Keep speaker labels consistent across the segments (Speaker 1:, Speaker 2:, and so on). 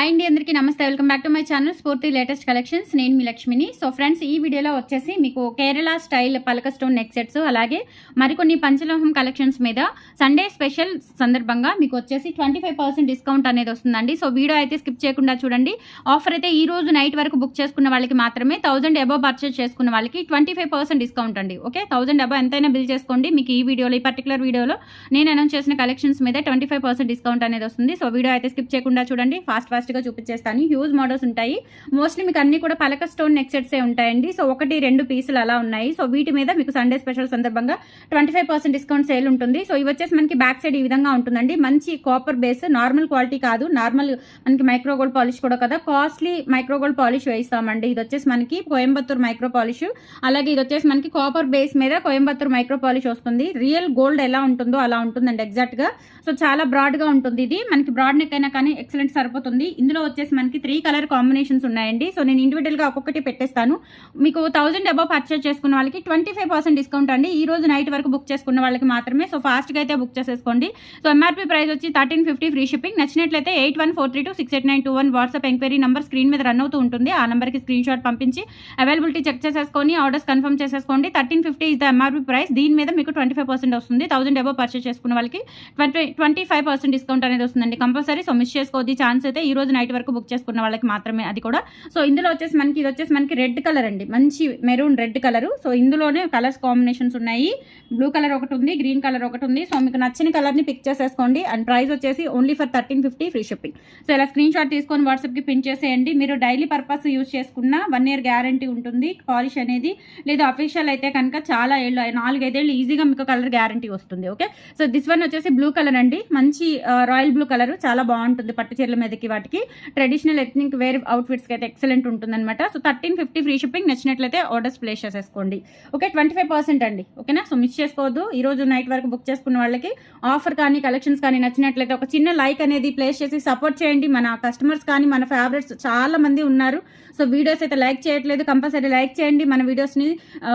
Speaker 1: Hi అండి అందరికీ నమస్తే. Welcome back to my channel Spoorthi latest collections నేను మీ లక్ష్మిని. సో ఫ్రెండ్స్ ఈ వీడియోలో వచ్చేసి మీకు Kerala style palakka stone neck sets అలాగే మరికొన్ని పంచలోహం కలెక్షన్స్ మీద సండే స్పెషల్ సందర్భంగా మీకు వచ్చేసి ట్వంటీ ఫైవ్ పర్సెంట్ డిస్కౌంట్ అనేది వస్తుందండి. సో వీడియో అయితే స్కిప్ చేయకుండా చూడండి. ఆఫర్ అయితే ఈ రోజు నైట్ వరకు బుక్ చేసుకున్న వాళ్ళకి మాత్రమే థౌసండ్ అబవ్ పర్చేస్ చేసుకున్న వాళ్ళకి ట్వంటీ ఫైవ్ పర్సెంట్ డిస్కౌంట్ అండి. ఓకే థౌసండ్ అబవ్ ఎంతైనా బిల్ చేసుకోండి. మీకు ఈ వీడియోలో ఈ పర్టికులర్ వీడియోలో నేను అనౌన్స్ చేసిన కలెక్షన్స్ మీద ట్వంటీ ఫైవ్ పర్సెంట్ డిస్కౌంట్ అనేది వస్తుంది. సో వీడియో అయితే స్కిప్ చేయకుండా చూడండి. ఫాస్ట్ ఫాస్ట్ ఫాస్ట్గా చూపించేస్తాను. హ్యూజ్ మోడల్స్ ఉంటాయి. మోస్ట్లీ మీకు అన్ని కూడా పలక స్టోన్ నెక్ సెట్సే ఉంటాయండి. సో ఒకటి రెండు పీసులు అలా ఉన్నాయి. సో వీటి మీద మీకు సండే స్పెషల్ సందర్భంగా twenty five percent discount sale ఉంటుంది. సో ఇవి వచ్చేసి మనకి బ్యాక్ సైడ్ ఈ విధంగా ఉంటుందండి. మంచి కాపర్ బేస్ నార్మల్ క్వాలిటీ కాదు. నార్మల్ మనకి మైక్రో గోల్డ్ పాలిష్ కూడా కదా. కాస్ట్లీ మైక్రో గోల్డ్ పాలిష్ వేయిస్తామండి. ఇది వచ్చేసి మనకి కోయంబత్తూర్ మైక్రో పాలిష్. అలాగే ఇది వచ్చేసి మనకి కాపర్ బేస్ మీద కోయంబత్తూర్ మైక్రో పాలిష్ వస్తుంది. రియల్ గోల్డ్ ఎలా ఉంటుందో అలా ఉంటుందండి ఎగ్జాక్ట్గా సో చాలా బ్రాడ్గా ఉంటుంది ఇది. మనకి బ్రాడ్ నెక్ అయినా కానీ ఎక్సలెంట్ సరిపోతుంది. ఇందులో వచ్చేసి మనకి త్రీ కలర్ కాంబినేషన్స్ ఉన్నాయండి. సో నేను ఇండివిజువల్గా ఒక్కొక్కటి పెట్టేస్తాను. మీకు థౌసండ్ అబౌవ్ పర్చేస్ చేసుకున్న వాళ్ళకి ట్వంటీ ఫైవ్ పర్సెంట్ డిస్కౌంట్ అండి. ఈ రోజు నైట్ వరకు బుక్ చేసుకున్న వాళ్ళకి మాత్రమే. సో ఫాస్ట్గా అయితే బుక్ చేసేసుకోండి. సో ఎంఆర్పీ ప్రైస్ వచ్చి థర్టీన్ ఫిఫ్టీ ఫ్రీ షిప్పింగ్ నచ్చినట్లయితే eight one four three two six eight nine two one WhatsApp enquiry number screen మీద రన్ అవుతూ ఉంటుంది. ఆ నెంబర్కి స్క్రీన్ షాట్ పంపించి అవైలబిలిటీ చెక్ చేసేసుకొని ఆర్డర్స్ కన్ఫర్మ్ చేసేసుకోండి. Thirteen fifty is the MRP price దీని మీద మీకు ట్వంటీ ఫైవ్ పర్సెంట్ వస్తుంది. థౌసండ్ అబౌవ్ పర్చేస్ చేసుకున్న వాళ్ళకి twenty twenty five percent discount అనేది వస్తుందండి. కంపల్సరీ సో మిస్ చేసుకోవద్దు. ఛాన్స్ అయితే ఈ రోజు నైట్ వరకు బుక్ చేసుకున్న వాళ్ళకి మాత్రమే అది కూడా. సో ఇందులో వచ్చేసి మనకి ఇది వచ్చేసి మనకి రెడ్ కలర్ అండి. మంచి మెరూన్ రెడ్ కలర్. సో ఇందులోనే కలర్స్ కాంబినేషన్స్ ఉన్నాయి. బ్లూ కలర్ ఒకటి ఉంది గ్రీన్ కలర్ ఒకటి ఉంది. సో మీకు నచ్చిన కలర్ని పిక్ చేసేసుకోండి. అండ్ ప్రైస్ వచ్చేసి only for thirteen fifty free shipping. So ఇలా స్క్రీన్ షాట్ తీసుకొని వాట్సాప్కి పిన్ చేసేయండి. మీరు డైలీ పర్పస్ యూజ్ చేసుకున్న వన్ ఇయర్ గ్యారంటీ ఉంటుంది. పాలిష్ అనేది లేదా అఫీషియల్ అయితే కనుక చాలా ఏళ్ళు నాలుగైదేళ్ళు ఈజీగా మీకు కలర్ గ్యారంటీ వస్తుంది. ఓకే? సో దిస్ వన్ వచ్చేసి బ్లూ కలర్ అండి. మంచి రాయల్ బ్లూ కలర్. చాలా బాగుంటుంది పట్టు చీరల మీదకి వాటికి. ట్రెడిషనల్ ఎథ్నిక్ వేర్ అవుట్ఫిట్స్కి అయితే ఎక్సలెంట్ ఉంటుందన్నమాట. So thirteen fifty free shipping నచ్చినట్లయితే ఆర్డర్స్ ప్లేస్ చేసేసుకోండి. ఓకే ట్వంటీ ఫైవ్ పర్సెంట్ అండి ఓకేనా సో మిస్ చేసుకోవద్దు. ఈ రోజు నైట్ వరకు బుక్ చేసుకున్న వాళ్ళకి ఆఫర్ కానీ కలెక్షన్స్ కానీ నచ్చినట్లయితే ఒక చిన్న లైక్ అనేది ప్లేస్ చేసి సపోర్ట్ చేయండి. మన కస్టమర్స్ కానీ మన ఫేవరెట్స్ చాలా మంది ఉన్నారు. సో వీడియోస్ అయితే లైక్ చేయట్లేదు. కంపల్సరీ లైక్ చేయండి. మన వీడియోస్ని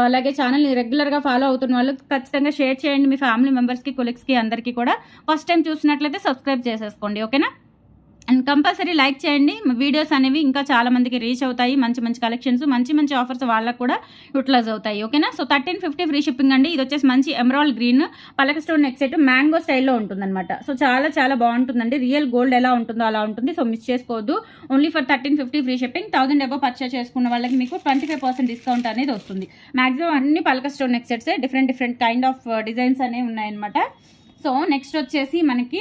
Speaker 1: అలాగే ఛానల్ని రెగ్యులర్గా ఫాలో అవుతున్న వాళ్ళు ఖచ్చితంగా షేర్ చేయండి. మీ ఫ్యామిలీ మెంబర్స్కి కొలీగ్స్కి అందరికీ కూడా. ఫస్ట్ టైం చూసినట్లయితే సబ్స్క్రైబ్ చేసేసుకోండి. ఓకేనా అండ్ కంపల్సరీ లైక్ చేయండి. వీడియోస్ అనేవి ఇంకా చాలా మందికి రీచ్ అవుతాయి. మంచి మంచి కలెక్షన్స్ మంచి మంచి ఆఫర్స్ వాళ్ళకు కూడా యూటిలైజ్ అవుతాయి. ఓకేనా so thirteen fifty free shipping అండి. ఇది వచ్చేసి మంచి ఎమరాల్ గ్రీన్ పలక స్టోన్ నెక్ సెట్ మ్యాంగో స్టైల్లో ఉంటుందన్నమాట. సో చాలా చాలా బాగుంటుందండి. రియల్ గోల్డ్ ఎలా ఉంటుందో అలా ఉంటుంది. సో మిస్ చేసుకోవద్దు. Only for thirteen fifty free shipping thousand above purchase చేసుకున్న వాళ్ళకి మీకు ట్వంటీ ఫైవ్ పర్సెంట్ డిస్కౌంట్ అనేది వస్తుంది. మాక్సిమం అన్ని పలక stone నెక్సెట్సే different different kind of designs అనేవి ఉన్నాయన్నమాట. సో నెక్స్ట్ వచ్చేసి మనకి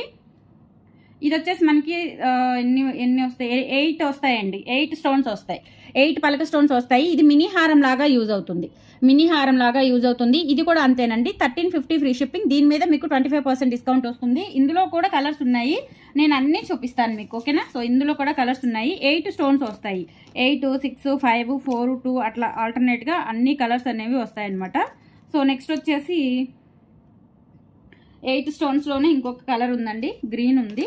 Speaker 1: ఇది వచ్చేసి మనకి ఎన్ని ఎన్ని వస్తాయి? ఎయిట్ వస్తాయండి. ఎయిట్ స్టోన్స్ వస్తాయి. ఎయిట్ పలక స్టోన్స్ వస్తాయి. ఇది మినీ హారం లాగా యూజ్ అవుతుంది. మినీ హారం లాగా యూజ్ అవుతుంది. ఇది కూడా అంతేనండి. Thirteen fifty free shipping. దీని మీద మీకు ట్వంటీ ఫైవ్ పర్సెంట్ డిస్కౌంట్ వస్తుంది. ఇందులో కూడా కలర్స్ ఉన్నాయి. నేను అన్నీ చూపిస్తాను మీకు ఓకేనా? సో ఇందులో కూడా కలర్స్ ఉన్నాయి. ఎయిట్ స్టోన్స్ వస్తాయి. Eight six five four two అట్లా ఆల్టర్నేట్గా అన్ని కలర్స్ అనేవి వస్తాయి అనమాట సో నెక్స్ట్ వచ్చేసి ఎయిట్ స్టోన్స్లోనే ఇంకొక కలర్ ఉందండి. గ్రీన్ ఉంది.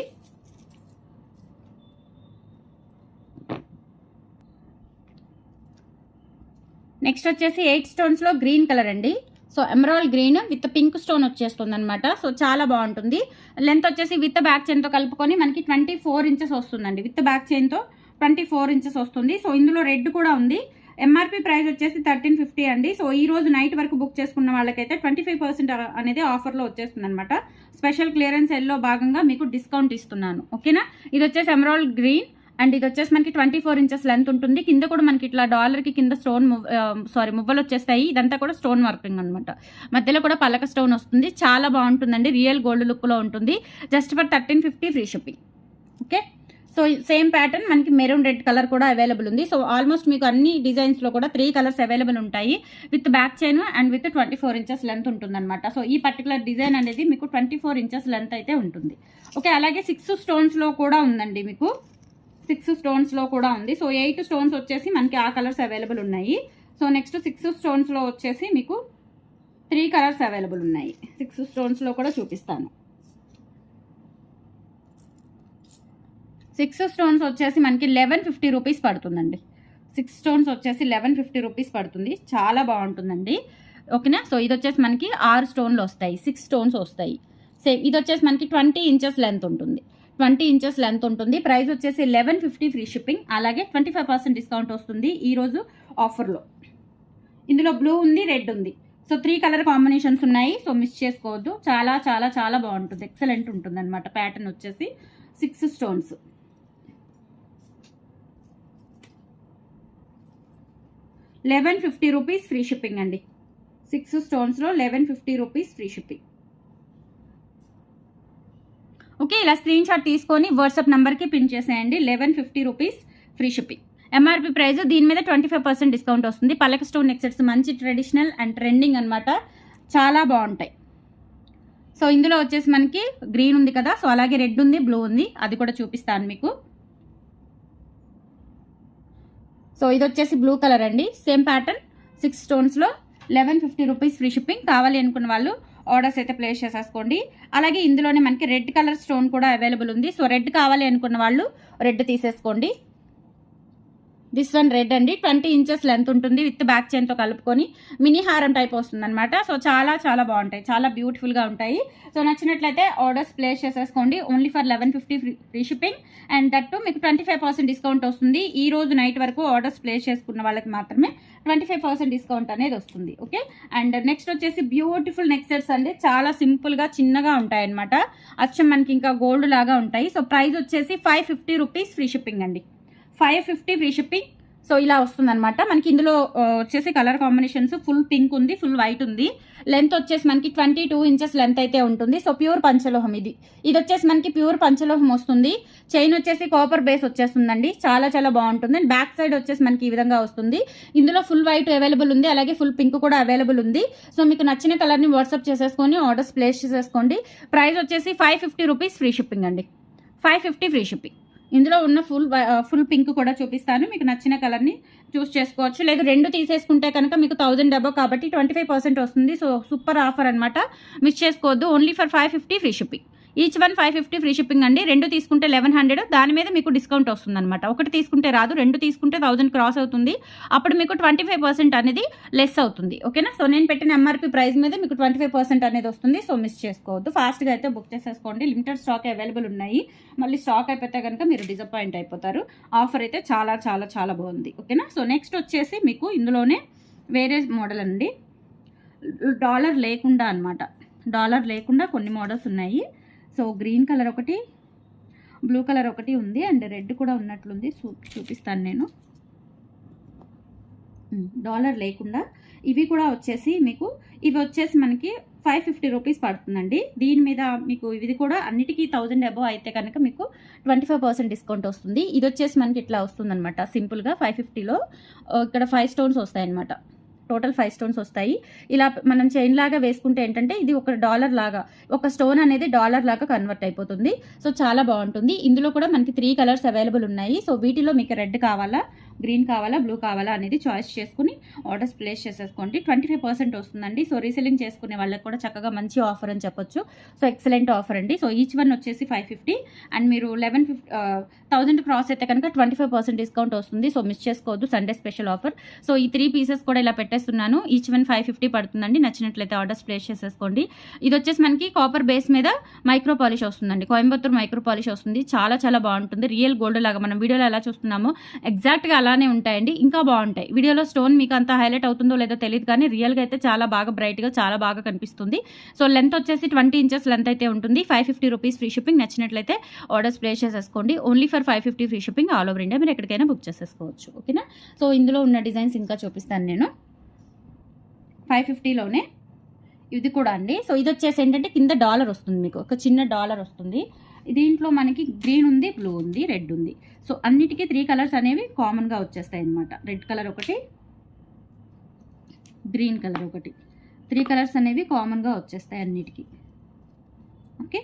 Speaker 1: నెక్స్ట్ వచ్చేసి ఎయిట్ స్టోన్స్లో గ్రీన్ కలర్ అండి. So emerald green with pink stone వచ్చేస్తుంది అనమాట సో చాలా బాగుంటుంది. లెంత్ వచ్చేసి విత్ బ్యాక్ చైన్తో కలుపుకొని మనకి ట్వంటీ ఫోర్ ఇంచెస్ వస్తుందండి. విత్ బ్యాక్ చైన్తో ట్వంటీ ఫోర్ ఇంచెస్ వస్తుంది. సో ఇందులో రెడ్ కూడా ఉంది. ఎంఆర్పి ప్రైస్ వచ్చేసి థర్టీన్ ఫిఫ్టీ అండి. సో ఈ రోజు నైట్ వరకు బుక్ చేసుకున్న వాళ్ళకైతే ట్వంటీ ఫైవ్ పర్సెంట్ అనేది ఆఫర్లో వచ్చేస్తుంది అనమాట స్పెషల్ క్లియరెన్స్ ఎల్లో భాగంగా మీకు డిస్కౌంట్ ఇస్తున్నాను. ఓకేనా? ఇది వచ్చేసి ఎమరాల్ గ్రీన్. అండ్ ఇది వచ్చేసి మనకి ట్వంటీ ఫోర్ ఇంచెస్ లెంత్ ఉంటుంది. కింద కూడా మనకి ఇట్లా డాలర్కి కింద స్టోన్ సారీ మువ్వలు వచ్చేస్తాయి. ఇదంతా కూడా స్టోన్ వర్కింగ్ అనమాట మధ్యలో కూడా పలక స్టోన్ వస్తుంది. చాలా బాగుంటుందండి. రియల్ గోల్డ్ లుక్లో ఉంటుంది. Just for thirteen fifty free shipping. Okay? So same pattern మనకి మెరూన్ రెడ్ కలర్ కూడా అవైలబుల్ ఉంది. సో ఆల్మోస్ట్ మీకు అన్ని డిజైన్స్లో కూడా త్రీ కలర్స్ అవైలబుల్ ఉంటాయి. With back chain and with twenty four inches length ఉంటుందన్నమాట. సో ఈ పర్టికులర్ డిజైన్ అనేది మీకు ట్వంటీ ఫోర్ ఇంచెస్ లెంత్ అయితే ఉంటుంది. ఓకే? అలాగే సిక్స్ స్టోన్స్లో కూడా ఉందండి మీకు. సిక్స్ స్టోన్స్లో కూడా ఉంది. సో ఎయిట్ స్టోన్స్ వచ్చేసి మనకి ఆ కలర్స్ అవైలబుల్ ఉన్నాయి. సో నెక్స్ట్ సిక్స్ స్టోన్స్లో వచ్చేసి మీకు త్రీ కలర్స్ అవైలబుల్ ఉన్నాయి. సిక్స్ స్టోన్స్లో కూడా చూపిస్తాను. సిక్స్ స్టోన్స్ వచ్చేసి మనకి లెవెన్ ఫిఫ్టీ రూపీస్ పడుతుందండి. సిక్స్ స్టోన్స్ వచ్చేసి లెవెన్ ఫిఫ్టీ రూపీస్ పడుతుంది. చాలా బాగుంటుందండి. ఓకేనా? సో ఇది వచ్చేసి మనకి ఆరు స్టోన్లు వస్తాయి. సిక్స్ స్టోన్స్ వస్తాయి. సేమ్ ఇది వచ్చేసి మనకి ట్వంటీ ఇంచెస్ లెంత్ ఉంటుంది. ట్వంటీ ఇంచెస్ లెంత్ ఉంటుంది. ప్రైస్ వచ్చేసి లెవెన్ ఫిఫ్టీ ఫ్రీ షిప్పింగ్. అలాగే ట్వంటీ ఫైవ్ పర్సెంట్ డిస్కౌంట్ వస్తుంది ఈరోజు ఆఫర్లో. ఇందులో బ్లూ ఉంది రెడ్ ఉంది. సో త్రీ కలర్ కాంబినేషన్స్ ఉన్నాయి. సో మిస్ చేసుకోవద్దు. చాలా చాలా చాలా బాగుంటుంది. ఎక్సలెంట్ ఉంటుంది అనమాట ప్యాటర్న్ వచ్చేసి six stones eleven fifty rupees free shipping అండి. Six స్టోన్స్లో eleven fifty rupees free shipping. Okay ఇలా స్క్రీన్ షాట్ తీసుకొని వాట్సాప్ నెంబర్కి పిన్ చేసేయండి. Eleven fifty rupees free shipping MRP price దీని మీద ట్వంటీ ఫైవ్ పర్సెంట్ డిస్కౌంట్ వస్తుంది. పల్లక స్టోన్ నెక్సెట్స్ మంచి traditional and trending అన్నమాట. చాలా బాగుంటాయి. సో ఇందులో వచ్చేసి మనకి గ్రీన్ ఉంది కదా సో అలాగే రెడ్ ఉంది బ్లూ ఉంది. అది కూడా చూపిస్తాను మీకు. సో ఇది వచ్చేసి బ్లూ కలర్ అండి. Same pattern six స్టోన్స్లో eleven fifty rupees free shipping కావాలి అనుకున్న వాళ్ళు ఆర్డర్స్ అయితే ప్లేస్ చేసేసుకోండి. అలాగే ఇందులోనే మనకి రెడ్ కలర్ స్టోన్ కూడా అవైలబుల్ ఉంది. సో రెడ్ కావాలి అనుకున్న వాళ్ళు రెడ్ తీసేసుకోండి. దిస్ వన్ రెడ్ అండి. ట్వంటీ ఇంచెస్ లెంత్ ఉంటుంది. విత్ బ్యాక్ చైన్తో కలుపుకొని మినీ హారం టైప్ వస్తుందన్నమాట. సో చాలా చాలా బాగుంటాయి. చాలా బ్యూటిఫుల్గా ఉంటాయి. సో నచ్చినట్లయితే ఆర్డర్స్ ప్లేస్ చేసేసుకోండి. Only for eleven fifty free shipping and that మీకు ట్వంటీ ఫైవ్ పర్సెంట్ డిస్కౌంట్ వస్తుంది. ఈ రోజు నైట్ వరకు ఆర్డర్స్ ప్లేస్ చేసుకున్న వాళ్ళకి మాత్రమే ట్వంటీ ఫైవ్ పర్సెంట్ డిస్కౌంట్ అనేది వస్తుంది ఓకే? అండ్ నెక్స్ట్ వచ్చేసి బ్యూటిఫుల్ నెక్సెట్స్ అండి. చాలా సింపుల్గా చిన్నగా ఉంటాయి అనమాట అచ్చం మనకి ఇంకా గోల్డ్ లాగా ఉంటాయి. సో ప్రైస్ వచ్చేసి five fifty rupees free shipping అండి. Five fifty free shipping. So ఇలా వస్తుంది అనమాట మనకి ఇందులో వచ్చేసి కలర్ కాంబినేషన్స్ ఫుల్ పింక్ ఉంది ఫుల్ వైట్ ఉంది. లెంత్ వచ్చేసి మనకి ట్వంటీ టూ ఇంచెస్ లెంత్ అయితే ఉంటుంది. సో ప్యూర్ పంచలోహం ఇది. ఇది వచ్చేసి మనకి ప్యూర్ పంచలోహం వస్తుంది. చైన్ వచ్చేసి కాపర్ బేస్ వచ్చేస్తుందండి. చాలా చాలా బాగుంటుంది. అండ్ బ్యాక్ సైడ్ వచ్చేసి మనకి ఈ విధంగా వస్తుంది. ఇందులో ఫుల్ వైట్ అవైలబుల్ ఉంది. అలాగే ఫుల్ పింక్ కూడా అవైలబుల్ ఉంది. సో మీకు నచ్చిన కలర్ని వాట్సాప్ చేసేసుకొని ఆర్డర్స్ ప్లేస్ చేసేసుకోండి. ప్రైస్ వచ్చేసి five fifty rupees free shipping అండి. Five fifty free shipping. ఇందులో ఉన్న ఫుల్ ఫుల్ పింక్ కూడా చూపిస్తాను. మీకు నచ్చిన కలర్ని చూస్ చేసుకోవచ్చు. లేదు రెండు తీసేసుకుంటే కనుక మీకు థౌజండ్ డబ్బా కాబట్టి ట్వంటీ ఫైవ్ పర్సెంట్ వస్తుంది. సో సూపర్ ఆఫర్ అనమాట మిస్ చేసుకోవద్దు. Only for five fifty free shipping each one five fifty free shipping అండి. రెండు తీసుకుంటే లెవెన్ హండ్రెడ్ దాని మీద మీకు డిస్కౌంట్ వస్తుంది అనమాట ఒకటి తీసుకుంటే రాదు రెండు తీసుకుంటే థౌజండ్ క్రాస్ అవుతుంది. అప్పుడు మీకు ట్వంటీ ఫైవ్ పర్సెంట్ అనేది లెస్ అవుతుంది. ఓకేనా? సో నేను పెట్టిన ఎంఆర్పీ ప్రైస్ మీద మీకు ట్వంటీ ఫైవ్ పర్సెంట్ అనేది వస్తుంది. సో మిస్ చేసుకోవద్దు. ఫాస్ట్గా అయితే బుక్ చేసేసుకోండి. లిమిటెడ్ స్టాక్ అవైలబుల్ ఉన్నాయి. మళ్ళీ స్టాక్ అయిపోతే కనుక మీరు డిసప్పాయింట్ అయిపోతారు. ఆఫర్ అయితే చాలా చాలా చాలా బాగుంది. ఓకేనా? సో నెక్స్ట్ వచ్చేసి మీకు ఇందులోనే వేరే మోడల్ అండి. డాలర్ లేకుండా అన్నమాట. డాలర్ లేకుండా కొన్ని మోడల్స్ ఉన్నాయి. సో గ్రీన్ కలర్ ఒకటి బ్లూ కలర్ ఒకటి ఉంది అండ్ రెడ్ కూడా ఉన్నట్లుంది. చూ చూపిస్తాను నేను. డాలర్ లేకుండా. ఇవి కూడా వచ్చేసి మీకు ఇవి వచ్చేసి మనకి ఫైవ్ ఫిఫ్టీ రూపీస్ పడుతుందండి. దీని మీద మీకు ఇది కూడా అన్నిటికీ థౌజండ్ అబవ్ అయితే కనుక మీకు ట్వంటీ ఫైవ్ పర్సెంట్ డిస్కౌంట్ వస్తుంది. ఇది వచ్చేసి మనకి ఇట్లా వస్తుందన్నమాట. సింపుల్గా ఫైవ్ ఫిఫ్టీలో ఇక్కడ ఫైవ్ స్టోన్స్ వస్తాయన్నమాట. టోటల్ ఫైవ్ స్టోన్స్ వస్తాయి. ఇలా మనం చైన్ లాగా వేసుకుంటే ఏంటంటే ఇది ఒక డాలర్ లాగా ఒక స్టోన్ అనేది డాలర్ లాగా కన్వర్ట్ అయిపోతుంది. సో చాలా బాగుంటుంది. ఇందులో కూడా మనకి త్రీ కలర్స్ అవైలబుల్ ఉన్నాయి. సో వీటిలో మీకు రెడ్ కావాలా? గ్రీన్ కావాలా బ్లూ కావాలా అనేది చాయిస్ చేసుకుని ఆర్డర్స్ ప్లేస్ చేసేసుకోండి. ట్వంటీ ఫైవ్ పర్సెంట్ వస్తుందండి. సో రీసెలింగ్ చేసుకునే వాళ్ళకి కూడా చక్కగా మంచి ఆఫర్ అని చెప్పొచ్చు. సో ఎక్సలెంట్ ఆఫర్ అండి. సో ఈచ్ వన్ వచ్చేసి ఫైవ్ ఫిఫ్టీ. అండ్ మీరు లెవెన్ ఫిఫ్టీ క్రాస్ అయితే కనుక ట్వంటీ ఫైవ్ పర్సెంట్ డిస్కౌంట్ వస్తుంది. సో మిస్ చేసుకోవద్దు. Sunday special offer. సో ఈ త్రీ పీసెస్ కూడా ఇలా పెట్టేస్తున్నాను. ఈచ్ వన్ ఫైవ్ ఫిఫ్టీ పడుతుందండి. నచ్చినట్లయితే ఆర్డర్స్ ప్లేస్ చేసేసుకోండి. ఇది వచ్చేసి మనకి కాపర్ బేస్ మీద మైక్రో పాలిష్ వస్తుందండి. కోయంబత్తూర్ మైక్రో పాలిష్ వస్తుంది. చాలా చాలా బాగుంటుంది. రియల్ గోల్డ్ లాగా మనం వీడియోలో ఎలా చూస్తున్నామో ఎగ్జాక్ట్గా అలానే ఉంటాయండి. ఇంకా బాగుంటాయి. వీడియోలో స్టోన్ మీకు అంత హైలైట్ అవుతుందో లేదో తెలియదు కానీ రియల్గా అయితే చాలా బాగా బ్రైట్గా చాలా బాగా కనిపిస్తుంది. సో లెంత్ వచ్చేసి ట్వంటీ ఇంచెస్ లెంత్ అయితే ఉంటుంది. Five fifty rupees free shipping. నచ్చినట్లయితే ఆర్డర్స్ ప్లేస్ చేసేసుకోండి. Only for five fifty free shipping all over India. మీరు ఎక్కడికైనా బుక్ చేసేసుకోవచ్చు. ఓకేనా? సో ఇందులో ఉన్న డిజైన్స్ ఇంకా చూపిస్తాను నేను. ఫైవ్ ఫిఫ్టీలోనే. ఇది కూడా అండి. సో ఇది వచ్చేసి ఏంటంటే కింద డాలర్ వస్తుంది మీకు. ఒక చిన్న డాలర్ వస్తుంది. దీంట్లో మనకి గ్రీన్ ఉంది బ్లూ ఉంది రెడ్ ఉంది. సో అన్నిటికీ త్రీ కలర్స్ అనేవి కామన్గా వచ్చేస్తాయి అన్నమాట. రెడ్ కలర్ ఒకటి గ్రీన్ కలర్ ఒకటి. త్రీ కలర్స్ అనేవి కామన్గా వచ్చేస్తాయి అన్నిటికీ. ఓకే?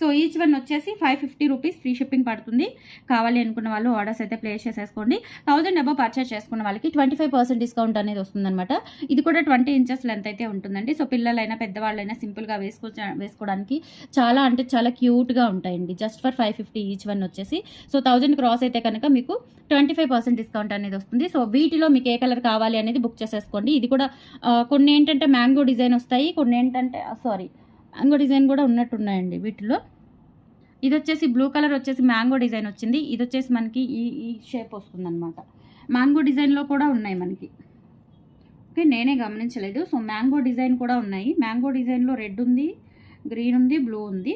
Speaker 1: సో ఈచ్ వన్ వచ్చేసి five fifty rupees free shipping పడుతుంది. కావాలి అనుకున్న వాళ్ళు ఆర్డర్స్ అయితే ప్లేస్ చేసేసుకోండి. థౌసండ్ అబౌవ్ పర్చేస్ చేసుకున్న వాళ్ళకి ట్వంటీ ఫైవ్ పర్సెంట్ డిస్కౌంట్ అనేది వస్తుందన్నమాట. ఇది కూడా ట్వంటీ ఇంచెస్ లెంత్ అయితే ఉంటుందండి. సో పిల్లలైనా పెద్దవాళ్ళైనా సింపుల్గా వేసుకో వేసుకోవడానికి చాలా అంటే చాలా క్యూట్గా ఉంటాయండి. Just for five fifty each one వచ్చేసి. సో థౌజండ్ క్రాస్ అయితే కనుక మీకు ట్వంటీ ఫైవ్ పర్సెంట్ డిస్కౌంట్ అనేది వస్తుంది. సో వీటిలో మీకు ఏ కలర్ కావాలి అనేది బుక్ చేసేసుకోండి. ఇది కూడా కొన్ని ఏంటంటే మ్యాంగో డిజైన్ వస్తాయి. కొన్ని ఏంటంటే సారీ మ్యాంగో డిజైన్ కూడా ఉన్నట్టున్నాయండి వీటిలో. ఇది వచ్చేసి బ్లూ కలర్ వచ్చేసి మ్యాంగో డిజైన్ వచ్చింది. ఇది వచ్చేసి మనకి ఈ ఈ షేప్ వస్తుందన్నమాట. మ్యాంగో డిజైన్లో కూడా ఉన్నాయి మనకి. ఓకే నేనే గమనించలేదు. సో మ్యాంగో డిజైన్ కూడా ఉన్నాయి. మ్యాంగో డిజైన్లో రెడ్ ఉంది గ్రీన్ ఉంది బ్లూ ఉంది.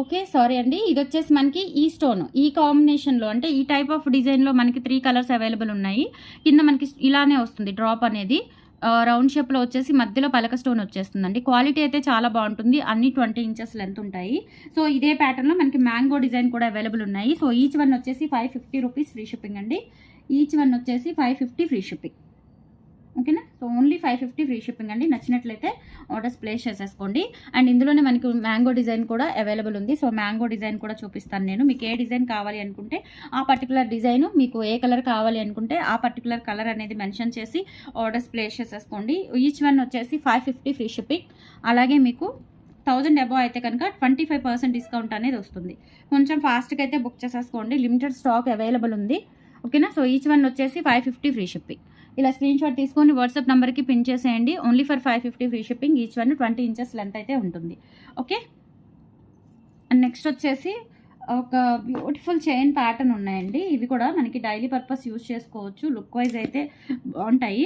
Speaker 1: ఓకే సారీ అండి. ఇది వచ్చేసి మనకి ఈ స్టోన్. ఈ కాంబినేషన్లో అంటే ఈ టైప్ ఆఫ్ డిజైన్లో మనకి త్రీ కలర్స్ అవైలబుల్ ఉన్నాయి. కింద మనకి ఇలానే వస్తుంది డ్రాప్ అనేది. రౌండ్ షేప్లో వచ్చేసి మధ్యలో పలక స్టోన్ వచ్చేస్తుందండి. క్వాలిటీ అయితే చాలా బాగుంటుంది. అన్ని ట్వంటీ ఇంచెస్ లెంత్ ఉంటాయి. సో ఇదే ప్యాటర్న్లో మనకి మ్యాంగో డిజైన్ కూడా అవైలబుల్ ఉన్నాయి. సో ఈచ్ వన్ వచ్చేసి five fifty rupees free shipping అండి. ఈచ్ వన్ వచ్చేసి ఫైవ్ ఫిఫ్టీ ఫ్రీ షిప్పింగ్ ఓకేనా? So only five fifty free shipping అండి. నచ్చినట్లయితే ఆర్డర్స్ ప్లేస్ చేసేసుకోండి. అండ్ ఇందులోనే మనకి మ్యాంగో డిజైన్ కూడా అవైలబుల్ ఉంది. సో మ్యాంగో డిజైన్ కూడా చూపిస్తాను నేను. మీకు ఏ డిజైన్ కావాలి అనుకుంటే ఆ పర్టికులర్ డిజైన్ మీకు ఏ కలర్ కావాలి అనుకుంటే ఆ పర్టికులర్ కలర్ అనేది మెన్షన్ చేసి ఆర్డర్స్ ప్లేస్ చేసేసుకోండి. ఈచ్ వన్ వచ్చేసి ఫైవ్ ఫిఫ్టీ ఫ్రీ షిప్పింగ్ అలాగే మీకు థౌజండ్ అబవ్ అయితే కనుక ట్వంటీ ఫైవ్ పర్సెంట్ డిస్కౌంట్ అనేది వస్తుంది. కొంచెం ఫాస్ట్గా అయితే బుక్ చేసేసుకోండి. లిమిటెడ్ స్టాక్ అవైలబుల్ ఉంది. ఓకేనా? సో ఈచ్ వన్ వచ్చేసి ఫైవ్ ఫిఫ్టీ ఫ్రీ షిప్పింగ్ ఇలా స్క్రీన్ షాట్ తీసుకొని వాట్సాప్ నెంబర్కి పిన్ చేసేయండి. Only for five fifty free shipping each one twenty inches length అయితే ఉంటుంది. ఓకే అండ్ నెక్స్ట్ వచ్చేసి ఒక బ్యూటిఫుల్ చైన్ ప్యాటర్న్ ఉన్నాయండి. ఇవి కూడా మనకి డైలీ పర్పస్ యూజ్ చేసుకోవచ్చు. లుక్ వైజ్ అయితే బాగుంటాయి.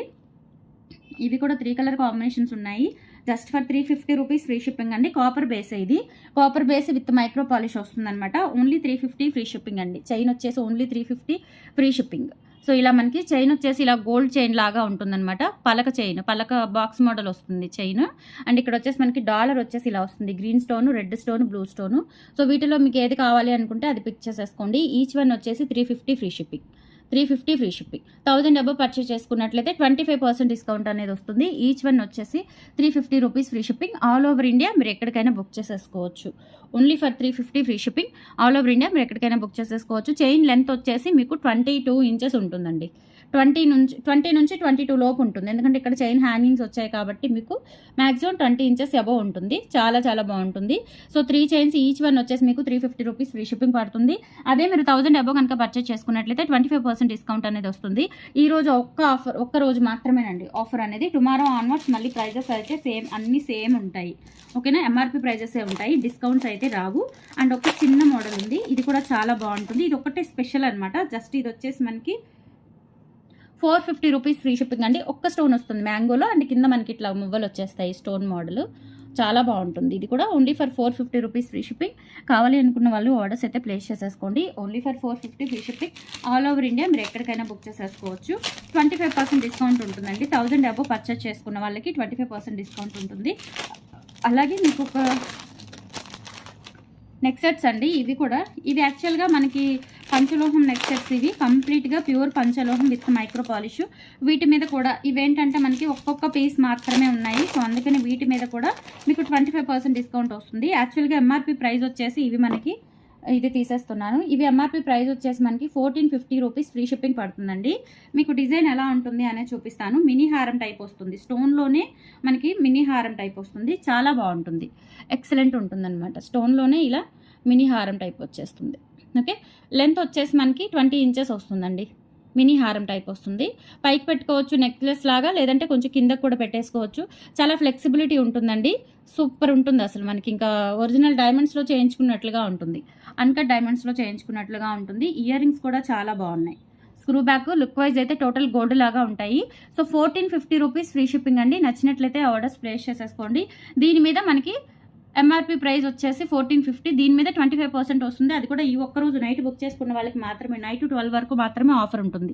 Speaker 1: ఇవి కూడా త్రీ కలర్ కాంబినేషన్స్ ఉన్నాయి. Just for three fifty rupees free shipping అండి. కాపర్ బేస్ ఇది. Copper base with micro polish వస్తుందన్నమాట. Only three fifty free shipping అండి. చైన్ వచ్చేసి only three fifty free shipping so ఇలా మనకి చైన్ వచ్చేసి ఇలా గోల్డ్ చైన్ లాగా ఉంటుందన్నమాట. పలక చైన్ పలక బాక్స్ మోడల్ వస్తుంది చైన్. అండ్ ఇక్కడ వచ్చేసి మనకి డాలర్ వచ్చేసి ఇలా వస్తుంది. Green stone red stone blue stone. So వీటిలో మీకు ఏది కావాలి అనుకుంటే అది పిక్ చేసేసుకోండి. ఈచ్ వన్ వచ్చేసి three fifty free shipping three fifty free shipping thousand above purchase చేసుకున్నట్లయితే ట్వంటీ ఫైవ్ పర్సెంట్ డిస్కౌంట్ అనేది వస్తుంది. ఈచ్ వన్ వచ్చేసి three fifty rupees free shipping all over India మీరు ఎక్కడికైనా బుక్ చేసేసుకోవచ్చు. Only for three fifty free shipping all over India మీరు ఎక్కడికైనా book చేసేసుకోవచ్చు. చైన్ లెంత్ వచ్చేసి మీకు ట్వంటీ టూ ఇంచెస్ ఉంటుందండి. ట్వంటీ నుంచి ట్వంటీ నుంచి ట్వంటీ టూ లోపు ఉంటుంది. ఎందుకంటే ఇక్కడ చైన్ హ్యాంగింగ్స్ వచ్చాయి కాబట్టి మీకు మ్యాక్సిమం ట్వంటీ ఇంచెస్ అబవ్ ఉంటుంది. చాలా చాలా బాగుంటుంది. So three chains each one వచ్చేసి మీకు three fifty rupees free shipping పడుతుంది. అదే మీరు థౌసండ్ అబవ్ కనుక పర్చేస్ చేసుకున్నట్లయితే ట్వంటీ ఫైవ్ పర్సెంట్ డిస్కౌంట్ అనేది వస్తుంది. ఈ రోజు ఒక్క ఆఫర్ ఒక్క రోజు మాత్రమేనండి. ఆఫర్ అనేది టుమారో ఆన్వర్డ్స్ మళ్ళీ ప్రైజెస్ అయితే సేమ్ అన్ని సేమ్ ఉంటాయి. ఓకేనా? ఎంఆర్పి ప్రైజెస్ ఉంటాయి. డిస్కౌంట్స్ అయితే రావు. అండ్ ఒక చిన్న మోడల్ ఉంది. ఇది కూడా చాలా బాగుంటుంది. ఇది ఒకటే స్పెషల్ అనమాట జస్ట్ ఇది వచ్చేసి మనకి four fifty rupees free shipping అండి. ఒక్క స్టోన్ వస్తుంది మ్యాంగోలో. అండ్ కింద మనకి ఇట్లా మువ్వలు వచ్చేస్తాయి స్టోన్ మోడల్. చాలా బాగుంటుంది. ఇది కూడా only for four fifty rupees free shipping. కావాలి అనుకున్న వాళ్ళు ఆర్డర్స్ అయితే ప్లేస్ చేసేసుకోండి. Only for four fifty free shipping. All over India మీరు ఎక్కడికైనా బుక్ చేసేసుకోవచ్చు. ట్వంటీ ఫైవ్ పర్సెంట్ డిస్కౌంట్ ఉంటుందండి. థౌజండ్ అబో పర్చేస్ చేసుకున్న వాళ్ళకి ట్వంటీ ఫైవ్ పర్సెంట్ డిస్కౌంట్ ఉంటుంది. అలాగే మీకు ఒక నెక్ సెట్స్ అండి. ఇవి కూడా. ఇవి యాక్చువల్గా మనకి పంచలోహం నెక్సెట్స్ ఇవి కంప్లీట్గా ప్యూర్ పంచలోహం విత్ మైక్రో పాలిష్ వీటి మీద కూడా ఇవేంటంటే మనకి ఒక్కొక్క పీస్ మాత్రమే ఉన్నాయి. సో అందుకని వీటి మీద కూడా మీకు ట్వంటీ ఫైవ్ పర్సెంట్ డిస్కౌంట్ వస్తుంది యాక్చువల్గా ఎంఆర్పి ప్రైస్ వచ్చేసి ఇవి మనకి ఇది తీసేస్తున్నాను. ఇవి ఎంఆర్పి ప్రైస్ వచ్చేసి మనకి fourteen fifty rupees free shipping పడుతుందండి. మీకు డిజైన్ ఎలా ఉంటుంది అనేది చూపిస్తాను. మినీ హారం టైప్ వస్తుంది. స్టోన్లోనే మనకి మినీ హారం టైప్ వస్తుంది. చాలా బాగుంటుంది. ఎక్సలెంట్ ఉంటుంది అనమాట స్టోన్లోనే ఇలా మినీ హారం టైప్ వచ్చేస్తుంది. ఓకే? లెంత్ వచ్చేసి మనకి ట్వంటీ ఇంచెస్ వస్తుందండి. మినీ హారం టైప్ వస్తుంది. పైకి పెట్టుకోవచ్చు నెక్లెస్ లాగా లేదంటే కొంచెం కిందకు కూడా పెట్టేసుకోవచ్చు. చాలా ఫ్లెక్సిబిలిటీ ఉంటుందండి. సూపర్ ఉంటుంది అసలు మనకి. ఇంకా ఒరిజినల్ డైమండ్స్లో చేయించుకున్నట్లుగా ఉంటుంది. అన్కట్ డైమండ్స్లో చేయించుకున్నట్లుగా ఉంటుంది. ఇయర్ రింగ్స్ కూడా చాలా బాగున్నాయి. స్క్రూ బ్యాక్ లుక్ వైజ్ అయితే టోటల్ గోల్డ్ లాగా ఉంటాయి. So fourteen fifty rupees free shipping అండి. నచ్చినట్లయితే ఆర్డర్స్ ప్లేస్ చేసేసుకోండి. దీని మీద మనకి ఎంఆర్పి ప్రైస్ వచ్చేసి ఫోర్టీన్ ఫిఫ్టీ దీని మీద ట్వంటీ ఫైవ్ పర్సెంట్ వస్తుంది. అది కూడా ఈ ఒక్క రోజు నైట్ బుక్ చేసుకున్న వాళ్ళకి మాత్రమే నైట్ ట్వెల్వ్ వరకు మాత్రమే ఆఫర్ ఉంటుంది.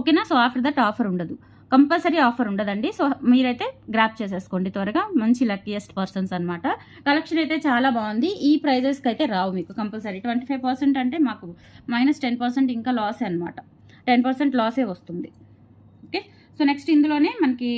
Speaker 1: ఓకేనా? సో ఆఫ్టర్ దట్ ఆఫర్ ఉండదు. కంపల్సరీ ఆఫర్ ఉండదండి. సో మీరైతే గ్రాప్ చేసేసుకోండి త్వరగా. మంచి లక్కీయెస్ట్ పర్సన్స్ అనమాట కలెక్షన్ అయితే చాలా బాగుంది. ఈ ప్రైజెస్కి అయితే రావు మీకు కంపల్సరీ. ట్వంటీ ఫైవ్ పర్సెంట్ అంటే మాకు మైనస్ టెన్ పర్సెంట్ ఇంకా లాసే అనమాట టెన్ పర్సెంట్ లాసే వస్తుంది. ఓకే? సో నెక్స్ట్ ఇందులోనే మనకి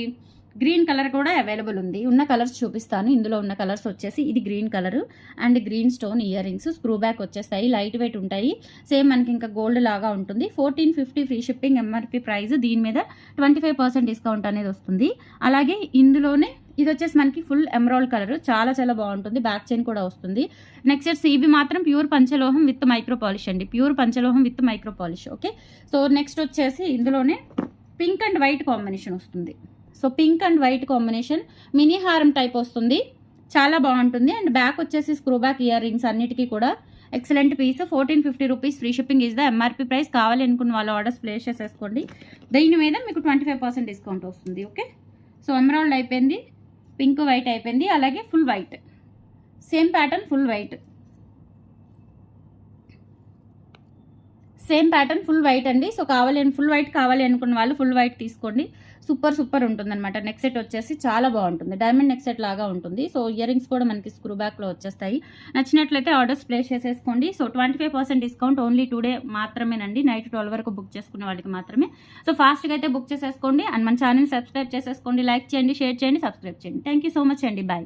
Speaker 1: గ్రీన్ కలర్ కూడా అవైలబుల్ ఉంది. ఉన్న కలర్స్ చూపిస్తాను. ఇందులో ఉన్న కలర్స్ వచ్చేసి ఇది green colour and green stone ear rings screw back వచ్చేస్తాయి. లైట్ వెయిట్ ఉంటాయి. సేమ్ మనకి ఇంకా గోల్డ్ లాగా ఉంటుంది. Fourteen fifty free shipping MRP price దీని మీద ట్వంటీ ఫైవ్ పర్సెంట్ డిస్కౌంట్ అనేది వస్తుంది. అలాగే ఇందులోనే ఇది వచ్చేసి మనకి ఫుల్ ఎమరాల్డ్ కలర్. చాలా చాలా బాగుంటుంది. బ్యాక్ చైన్ కూడా వస్తుంది. నెక్స్ట్ ఇయర్స్ ఇవి మాత్రం ప్యూర్ పంచలోహం విత్ మైక్రో పాలిష్ అండి. Pure పంచలోహం with micro polish. Okay. So next వచ్చేసి ఇందులోనే పింక్ అండ్ వైట్ కాంబినేషన్ వస్తుంది. So pink and white combination mini హారం టైప్ వస్తుంది. చాలా బాగుంటుంది. అండ్ బ్యాక్ వచ్చేసి స్క్రూ బ్యాక్ ఇయర్ రింగ్స్ అన్నిటికీ కూడా excellent piece. Fourteen fifty rupees free shipping is the MRP price. కావాలి అనుకున్న వాళ్ళు ఆర్డర్స్ ప్లేస్ చేసేసుకోండి. దీని మీద మీకు ట్వంటీ ఫైవ్ పర్సెంట్ డిస్కౌంట్ వస్తుంది. ఓకే? సో ఎమరాల్డ్ అయిపోయింది. పింక్ వైట్ అయిపోయింది. అలాగే full white. Same pattern full white. Same pattern full white అండి. సో కావాలి ఫుల్ వైట్ కావాలి అనుకున్న వాళ్ళు ఫుల్ వైట్ తీసుకోండి. సూపర్ సూపర్ ఉంటుంది అనమాట నెక్ సెట్ వచ్చేసి చాలా బాగుంటుంది. డైమండ్ నెక్ సెట్ లాగా ఉంటుంది. సో ఇయర్ రింగ్స్ కూడా మనకి స్క్రూ బ్యాక్లో వచ్చేస్తాయి. నచ్చినట్లయితే ఆర్డర్స్ ప్లేస్ చేసేసుకోండి. So twenty five percent discount only today day మాత్రమేనండి. నైట్ ట్వెల్వ్ వరకు బుక్ చేసుకున్న వాళ్ళకి మాత్రమే. సో ఫాస్ట్గా అయితే బుక్ చేసేసుకోండి. అండ్ మన ఛానల్ సబ్స్క్రైబ్ చేసేసుకోండి. లైక్ చేయండి షేర్ చేయండి సబ్స్క్రైబ్ చేయండి. థ్యాంక్ యూ సో మచ్ అండి. బాయ్.